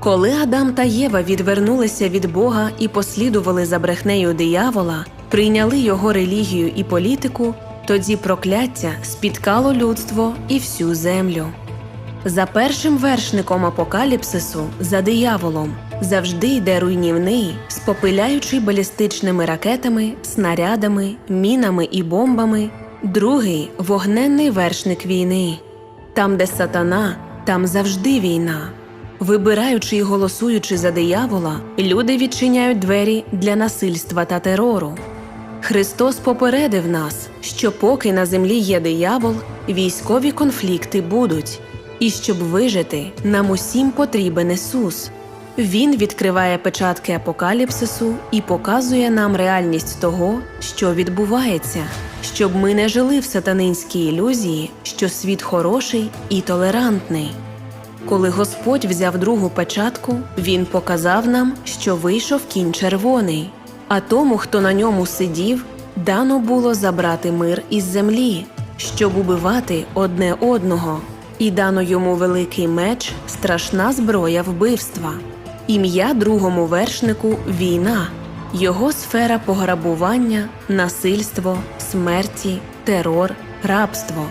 Коли Адам та Єва відвернулися від Бога і послідували за брехнею диявола, прийняли його релігію і політику, тоді прокляття спіткало людство і всю землю. За першим вершником апокаліпсису, за дияволом, завжди йде руйнівний, спопиляючий балістичними ракетами, снарядами, мінами і бомбами, другий вогненний вершник війни. Там, де сатана, там завжди війна. Вибираючи і голосуючи за диявола, люди відчиняють двері для насильства та терору. Христос попередив нас, що поки на землі є диявол, військові конфлікти будуть, і щоб вижити, нам усім потрібен Ісус. Він відкриває печатки апокаліпсису і показує нам реальність того, що відбувається, щоб ми не жили в сатанинській ілюзії, що світ хороший і толерантний. Коли Господь взяв другу печатку, Він показав нам, що вийшов кінь червоний, а тому, хто на ньому сидів, дано було забрати мир із землі, щоб убивати одне одного, і дано йому великий меч, страшна зброя вбивства. Ім'я другому вершнику війна, його сфера пограбування, насильство, смерті, терор, рабство.